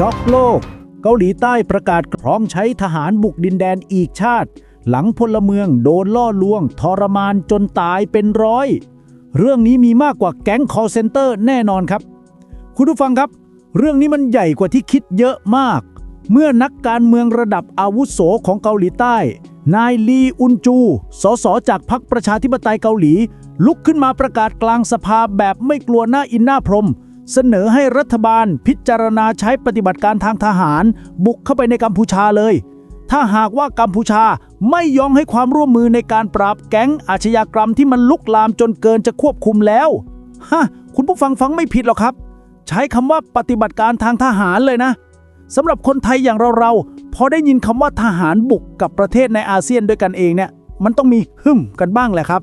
จ็อกโลก เกาหลีใต้ประกาศพร้อมใช้ทหารบุกดินแดนอีกชาติ หลังพลเมืองโดนล่อลวง ทรมานจนตายเป็นร้อย เรื่องนี้มีมากกว่าแก๊ง call center แน่นอนครับ คุณผู้ฟังครับ เรื่องนี้มันใหญ่กว่าที่คิดเยอะมาก เมื่อนักการเมืองระดับอาวุโสของเกาหลีใต้ นายลีอุนจู สสจากพรรคประชาธิปไตยเกาหลี ลุกขึ้นมาประกาศกลางสภาแบบไม่กลัวหน้าอินหน้าพรม เสนอให้รัฐบาลพิจารณาใช้ปฏิบัติการทางทหาร บุกเข้าไปในกัมพูชาเลย ถ้าหากว่ากัมพูชาไม่ยอมให้ความร่วมมือในการปราบแก๊งอาชญากรรมที่มันลุกลามจนเกินจะควบคุมแล้ว ฮะ คุณผู้ฟังฟังไม่ผิดหรอกครับ ใช้คำว่าปฏิบัติการทางทหารเลยนะสำหรับคนไทยอย่างเราๆพอได้ยินคำว่าทหารบุกกับประเทศในอาเซียนด้วยกันเองเนี่ย มันต้องมีหึ่มกันบ้างแหละครับ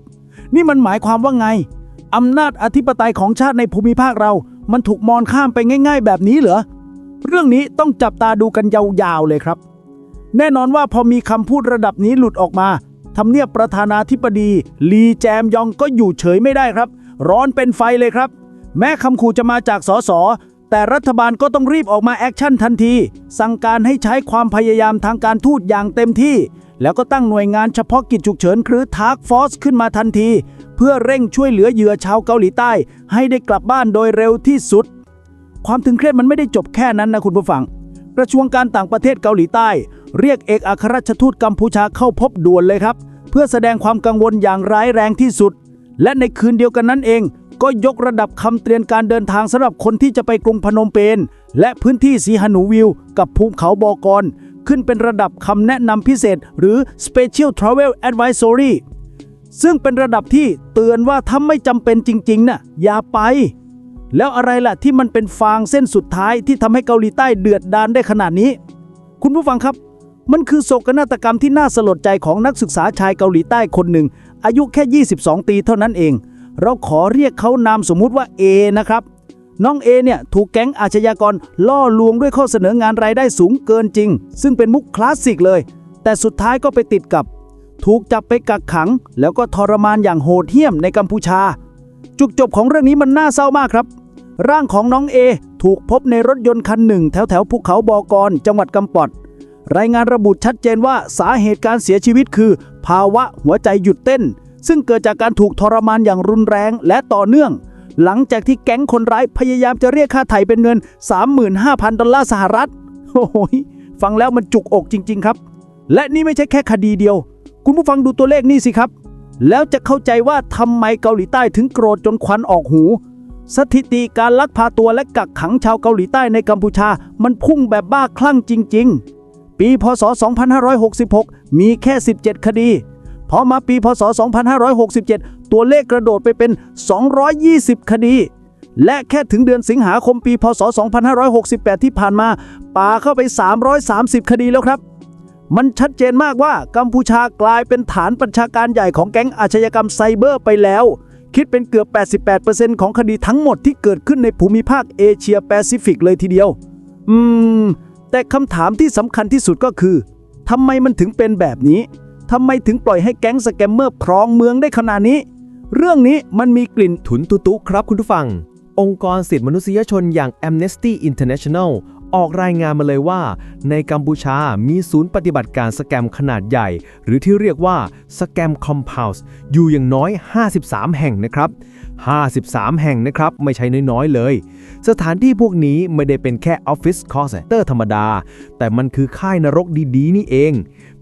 นี่มันหมายความว่าไงอำนาจอธิปไตยของชาติในภูมิภาคเรา มันถูกมองข้ามไปง่าย ๆ แบบนี้เหรอ เรื่องนี้ต้องจับตาดูกันยาวๆเลยครับ แน่นอนว่าพอมีคำพูดระดับนี้หลุดออกมาทำเนียบประธานาธิบดี ลีแจมยองก็อยู่เฉยไม่ได้ครับ ร้อนเป็นไฟเลยครับ แม้คำขู่จะมาจากสส แต่รัฐบาลก็ต้องรีบออกมาแอคชั่นทันที สั่งการให้ใช้ความพยายามทางการทูตอย่างเต็มที่ แล้วก็ตั้งหน่วยงานเฉพาะกิจฉุกเฉินหรือทาร์กฟอสขึ้นมาทันที เพื่อเร่งช่วยเหลือเหยื่อชาวเกาหลีใต้ ให้ได้กลับบ้านโดยเร็วที่สุด ความตึงเครียดมันไม่ได้จบแค่นั้นนะคุณผู้ฟังกระทรวงการต่างประเทศเกาหลีใต้ เรียกเอกอัครราชทูตกัมพูชาเข้าพบด่วนเลยครับ เพื่อแสดงความกังวลอย่างร้ายแรงที่สุด และในคืนเดียวกันนั้นเอง ก็ยกระดับคำเตือนการเดินทางสำหรับคนที่จะไปกรุงพนมเปญและพื้นที่สีหนูวิว กับภูเขาบอกร ขึ้นเป็นระดับคำแนะนำพิเศษ หรือ Special Travel Advisory ซึ่งเป็นระดับที่เตือนว่าถ้าไม่จำเป็นจริงๆน่ะอย่าไป แล้วอะไรล่ะที่มันเป็นฟางเส้นสุดท้ายที่ทำให้เกาหลีใต้เดือดดานได้ขนาดนี้ คุณผู้ฟังครับ มันคือโศกนาฏกรรมที่น่าสลดใจของนักศึกษาชายเกาหลีใต้คนหนึ่ง อายุแค่ 22 ปีเท่านั้นเอง เราขอเรียกเขานามสมมุติว่า A นะครับ น้อง A เนี่ยถูกแก๊งอาชญากรล่อลวงด้วยข้อเสนองานรายได้สูงเกินจริง ซึ่งเป็นมุกคลาสสิกเลย แต่สุดท้ายก็ไปติดกับ ถูกจับไปกักขัง แล้วก็ทรมานอย่างโหดเหี้ยมในกัมพูชา จุดจบของเรื่องนี้มันน่าเศร้ามากครับ ร่างของน้องเอถูกพบในรถยนต์คันหนึ่งแถวแถวภูเขาบอกรจังหวัดกำปอดรายงานระบุชัดเจนว่าสาเหตุการเสียชีวิตคือ ภาวะหัวใจหยุดเต้น ซึ่งเกิดจากการถูกทรมานอย่างรุนแรงและต่อเนื่อง หลังจากที่แก๊งคนร้ายพยายามจะเรียกค่าไถ่เป็นเงิน 35,000 ดอลลาร์สหรัฐโอ้โหยฟังแล้วมันจุกอกจริง ๆ ครับ และนี่ไม่ใช่แค่คดีเดียว คุณผู้ฟังดูตัวเลขนี่สิครับ แล้วจะเข้าใจว่าทำไมเกาหลีใต้ถึงโกรธจนควันออกหู สถิติการลักพาตัวและกักขังชาวเกาหลีใต้ในกัมพูชา มันพุ่งแบบบ้าคลั่งจริง ๆ ปีพศ 2566 มีแค่ 17 คดี พอมาปีพศ 2567 ตัวเลขกระโดดไปเป็น 220 คดี และแค่ถึงเดือนสิงหาคมปี พศ 2568 ที่ผ่านมาป่าเข้าไป 330 คดีแล้วครับ มันชัดเจนมากว่ากัมพูชากลายเป็นฐานประชาการใหญ่ของแก๊งอาชญากรรมไซเบอร์ไปแล้ว คิดเป็นเกือบ 88%ของคดีทั้งหมดที่เกิดขึ้นในภูมิภาคเอเชียแปซิฟิกเลยทีเดียว อืม แต่คำถามที่สำคัญที่สุดก็คือทำไมมันถึงเป็นแบบนี้ ทำไมถึงปล่อยให้แก๊งสแกมเมอร์ครองเมืองได้ขนาดนี้ เรื่องนี้มันมีกลิ่นถุนตุตุครับคุณผู้ฟัง องค์กรสิทธิมนุษยชนอย่าง Amnesty International ออกรายงานมาเลยว่า ในกัมพูชามีศูนย์ปฏิบัติการสแกมขนาดใหญ่ หรือที่เรียกว่าสแกมคอมเพลส์อยู่อย่างน้อย 53 แห่งนะครับ 53 แห่งนะครับ ไม่ใช่น้อยๆเลย สถานที่พวกนี้ไม่ได้เป็นแค่ออฟฟิศคอ l เ c นเตอร์ธรรมดา แต่มันคือค่ายนรกดีๆ นี่เอง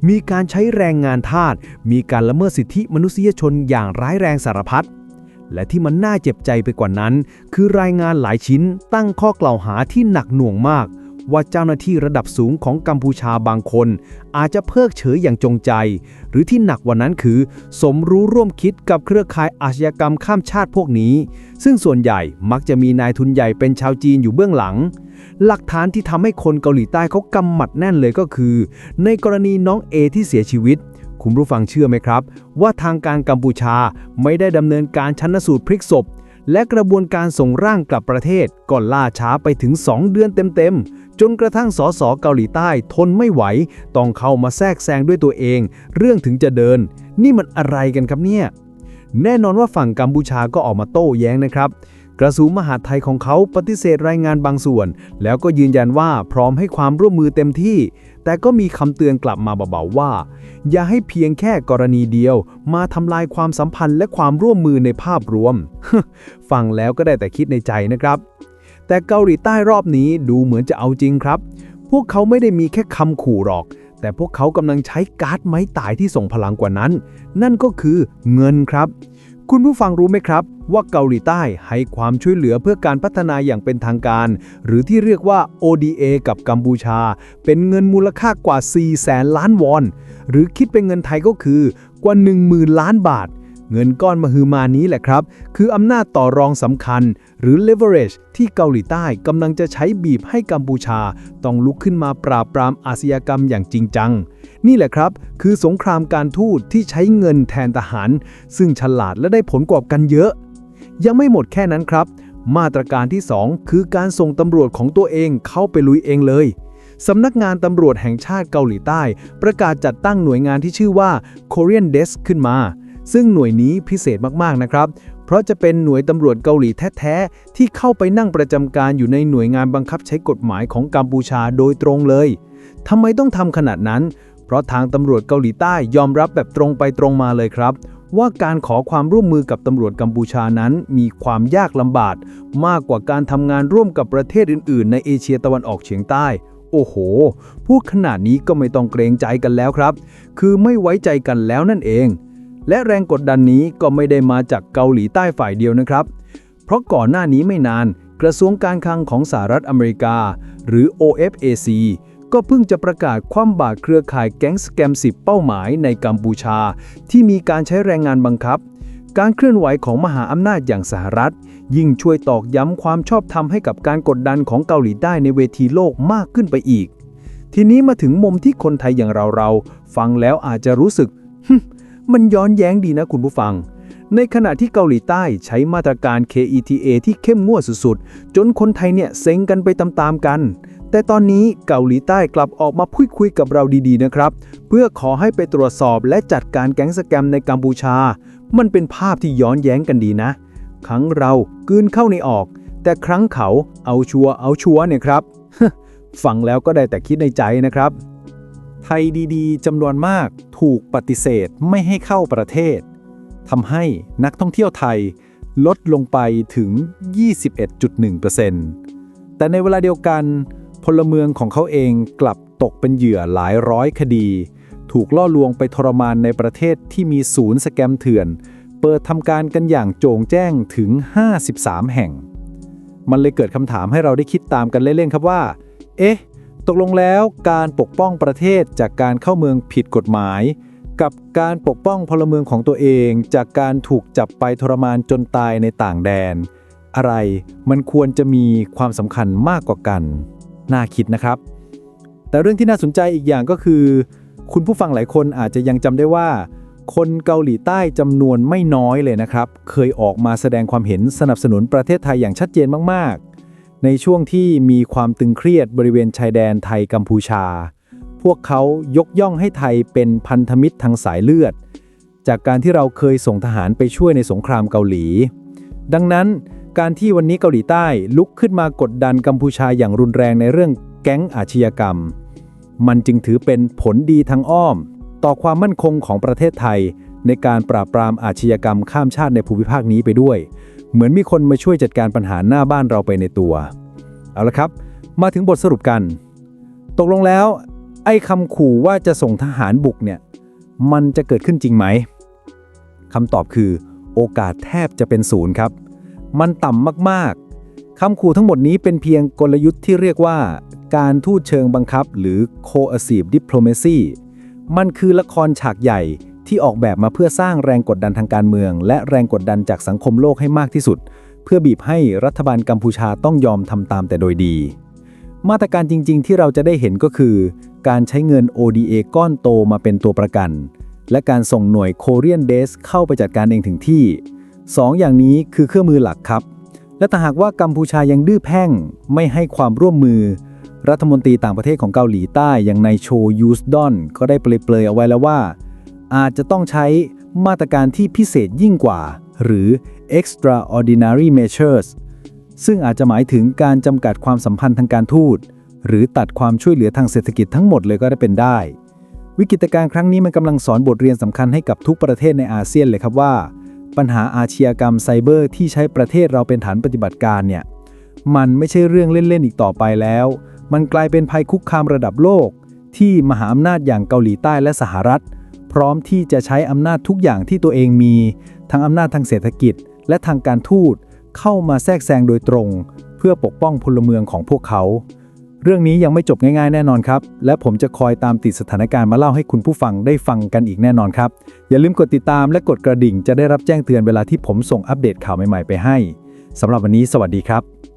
มีการใช้แรงงานทาส มีการละเมิดสิทธิมนุษยชนอย่างร้ายแรงสารพัดและที่มันน่าเจ็บใจไปกว่านั้น คือรายงานหลายชิ้นตั้งข้อกล่าวหาที่หนักหน่วงมาก ว่าเจ้าหน้าที่ระดับสูงของกัมพูชาบางคน อาจจะเพิกเฉยอย่างจงใจ หรือที่หนักกว่านั้นคือ สมรู้ร่วมคิดกับเครือข่ายอาชญากรรมข้ามชาติพวกนี้ ซึ่งส่วนใหญ่มักจะมีนายทุนใหญ่เป็นชาวจีนอยู่เบื้องหลัง หลักฐานที่ทำให้คนเกาหลีใต้เขากำหมัดแน่นเลยก็คือ ในกรณีน้องเอที่เสียชีวิตคุณผู้ฟังเชื่อไหมครับ ว่าทางการกัมพูชาไม่ได้ดำเนินการชันสูตรพลิกศพ และกระบวนการส่งร่างกลับประเทศก็ล่าช้าไปถึง 2 เดือนเต็มๆ จนกระทั่งสสเกาหลีใต้ทนไม่ไหว ต้องเข้ามาแทรกแซงด้วยตัวเอง เรื่องถึงจะเดิน นี่มันอะไรกันครับเนี่ย แน่นอนว่าฝั่งกัมพูชาก็ออกมาโต้แย้งนะครับ กระทรวงมหาดไทยของเขาปฏิเสธรายงานบางส่วน แล้วก็ยืนยันว่าพร้อมให้ความร่วมมือเต็มที่ แต่ก็มีคำเตือนกลับมาเบาๆว่า อย่าให้เพียงแค่กรณีเดียว มาทำลายความสัมพันธ์และความร่วมมือในภาพรวม ฟังแล้วก็ได้แต่คิดในใจนะครับ แต่เกาหลีใต้รอบนี้ดูเหมือนจะเอาจริงครับ พวกเขาไม่ได้มีแค่คำขู่หรอกแต่พวกเขากำลังใช้การ์ดไม้ตายที่ส่งพลังกว่านั้น นั่นก็คือเงินครับ คุณผู้ฟังรู้ไหมครับ ว่าเกาหลีใต้ให้ความช่วยเหลือเพื่อการพัฒนาอย่างเป็นทางการ หรือที่เรียกว่า ODA กับกัมพูชา เป็นเงินมูลค่ากว่า 4 แสนล้านวอน หรือคิดเป็นเงินไทยก็คือกว่า 10,000 ล้านบาท เงินก้อนมหึมานี้แหละครับ คืออำนาจต่อรองสำคัญ หรือ leverage ที่เกาหลีใต้กำลังจะใช้บีบให้กัมพูชา ต้องลุกขึ้นมาปราบปรามอาชญากรรมอย่างจริงจัง นี่แหละครับ คือสงครามการทูตที่ใช้เงินแทนทหาร ซึ่งฉลาดและได้ผลกว่ากันเยอะ ยังไม่หมดแค่นั้นครับ มาตรการที่ 2 คือการส่งตำรวจของตัวเองเข้าไปลุยเองเลยสำนักงานตำรวจแห่งชาติเกาหลีใต้ ประกาศจัดตั้งหน่วยงานที่ชื่อว่า Korean Desk ขึ้นมา ซึ่งหน่วยนี้พิเศษมากๆนะครับ เพราะจะเป็นหน่วยตำรวจเกาหลีแท้ๆ ที่เข้าไปนั่งประจำการอยู่ในหน่วยงานบังคับใช้กฎหมายของกัมพูชาโดยตรงเลยทำไมต้องทำขนาดนั้น เพราะทางตำรวจเกาหลีใต้ยอมรับแบบตรงไปตรงมาเลยครับว่าการขอความร่วมมือกับตำรวจกัมพูชานั้นมีความยากลำบากมากกว่าการทำงานร่วมกับประเทศอื่น ๆ ในเอเชียตะวันออกเฉียงใต้ โอ้โห พูดขนาดนี้ก็ไม่ต้องเกรงใจกันแล้วครับ คือไม่ไว้ใจกันแล้วนั่นเอง และแรงกดดันนี้ก็ไม่ได้มาจากเกาหลีใต้ฝ่ายเดียวนะครับ เพราะก่อนหน้านี้ไม่นาน กระทรวงการคลังของสหรัฐอเมริกา หรือ OFAC ก็เพิ่งจะประกาศคว่ำบาตรเครือข่ายแก๊งสแกม10เป้าหมายในกัมพูชา ที่มีการใช้แรงงานบังคับ การเคลื่อนไหวของมหาอำนาจอย่างสหรัฐ ยิ่งช่วยตอกย้ำความชอบธรรมให้กับการกดดันของเกาหลีใต้ในเวทีโลกมากขึ้นไปอีก ทีนี้มาถึงมุมที่คนไทยอย่างเราๆฟังแล้วอาจจะรู้สึก มันย้อนแย้งดีนะคุณผู้ฟัง ในขณะที่เกาหลีใต้ใช้มาตรการ KETA ที่เข้มงวดสุดๆ จนคนไทยเนี่ยเซ็งกันไปตามๆกัน แต่ตอนนี้เกาหลีใต้กลับออกมาพูดคุยกับเราดีๆนะครับ เพื่อขอให้ไปตรวจสอบและจัดการแก๊งสแกมในกัมพูชา มันเป็นภาพที่ย้อนแย้งกันดีนะ ครั้งเรากืนเข้าในออก แต่ครั้งเขาเอาชัวเอาชัวเนี่ยครับฟังแล้วก็ได้แต่คิดในใจนะครับ ไทยดีๆจำนวนมากถูกปฏิเสธไม่ให้เข้าประเทศทำให้นักท่องเที่ยวไทยลดลงไปถึง 21.1%แต่ในเวลาเดียวกันพลเมืองของเขาเองกลับตกเป็นเหยื่อหลายร้อยคดี ถูกล่อลวงไปทรมานในประเทศที่มีศูนย์สแกมเถื่อน เปิดทำการกันอย่างโจงแจ้งถึง 53 แห่ง มันเลยเกิดคำถามให้เราได้คิดตามกันเล่นๆครับว่า เอ๊ะ ตกลงแล้วการปกป้องประเทศจากการเข้าเมืองผิดกฎหมาย กับการปกป้องพลเมืองของตัวเอง จากการถูกจับไปทรมานจนตายในต่างแดน อะไรมันควรจะมีความสำคัญมากกว่ากัน น่าคิดนะครับ แต่เรื่องที่น่าสนใจอีกอย่างก็คือ คุณผู้ฟังหลายคนอาจจะยังจำได้ว่า คนเกาหลีใต้จำนวนไม่น้อยเลยนะครับ เคยออกมาแสดงความเห็นสนับสนุนประเทศไทยอย่างชัดเจนมากๆ ในช่วงที่มีความตึงเครียดบริเวณชายแดนไทยกัมพูชา พวกเขายกย่องให้ไทยเป็นพันธมิตรทางสายเลือด จากการที่เราเคยส่งทหารไปช่วยในสงครามเกาหลี ดังนั้นการที่วันนี้เกาหลีใต้ลุกขึ้นมากดดันกัมพูชาอย่างรุนแรงในเรื่องแก๊งอาชญากรรม มันจึงถือเป็นผลดีทางอ้อม ต่อความมั่นคงของประเทศไทย ในการปราบปรามอาชญากรรมข้ามชาติในภูมิภาคนี้ไปด้วย เหมือนมีคนมาช่วยจัดการปัญหาหน้าบ้านเราไปในตัว เอาละครับ มาถึงบทสรุปกัน ตกลงแล้ว ไอ้คำขู่ว่าจะส่งทหารบุกเนี่ย มันจะเกิดขึ้นจริงไหมคำตอบคือ โอกาสแทบจะเป็นศูนย์ครับ มันต่ำมากๆคำขู่ทั้งหมดนี้เป็นเพียงกลยุทธ์ที่เรียกว่า การทูตเชิงบังคับ หรือ coercive diplomacy มันคือละครฉากใหญ่ ที่ออกแบบมาเพื่อสร้างแรงกดดันทางการเมือง และแรงกดดันจากสังคมโลกให้มากที่สุด เพื่อบีบให้รัฐบาลกัมพูชาต้องยอมทำตามแต่โดยดี มาตรการจริง ๆ ที่เราจะได้เห็นก็คือ การใช้เงิน ODA ก้อนโตมาเป็นตัวประกัน และการส่งหน่วย Korean Desk เข้าไปจัดการเองถึงที่สองอย่างนี้คือเครื่องมือหลักครับ และถ้าหากว่ากัมพูชายังดื้อแพ่งไม่ให้ความร่วมมือรัฐมนตรีต่างประเทศของเกาหลีใต้อย่างนายโชยูสดอนก็ได้เปลยๆเอาไว้แล้วว่า อาจจะต้องใช้มาตรการที่พิเศษยิ่งกว่า หรือ extraordinary measures ซึ่งอาจจะหมายถึงการจำกัดความสัมพันธ์ทางการทูต หรือตัดความช่วยเหลือทางเศรษฐกิจทั้งหมดเลยก็ได้เป็นได้ วิกฤตการณ์ครั้งนี้มันกำลังสอนบทเรียนสำคัญให้กับทุกประเทศในอาเซียนเลยครับว่า ปัญหาอาชญากรรมไซเบอร์ที่ใช้ประเทศเราเป็นฐานปฏิบัติการเนี่ยมันไม่ใช่เรื่องเล่นๆอีกต่อไปแล้ว มันกลายเป็นภัยคุกคามระดับโลก ที่มหาอำนาจอย่างเกาหลีใต้และสหรัฐ พร้อมที่จะใช้อำนาจทุกอย่างที่ตัวเองมี ทั้งอำนาจทางเศรษฐกิจ และทางการทูตเข้ามาแทรกแซงโดยตรง เพื่อปกป้องพลเมืองของพวกเขา เรื่องนี้ยังไม่จบง่ายๆ แน่นอนครับ และผมจะคอยตามติดสถานการณ์มาเล่าให้คุณผู้ฟังได้ฟังกันอีกแน่นอนครับ อย่าลืมกดติดตามและกดกระดิ่งจะได้รับแจ้งเตือนเวลาที่ผมส่งอัปเดตข่าวใหม่ๆไปให้สำหรับวันนี้ สวัสดีครับ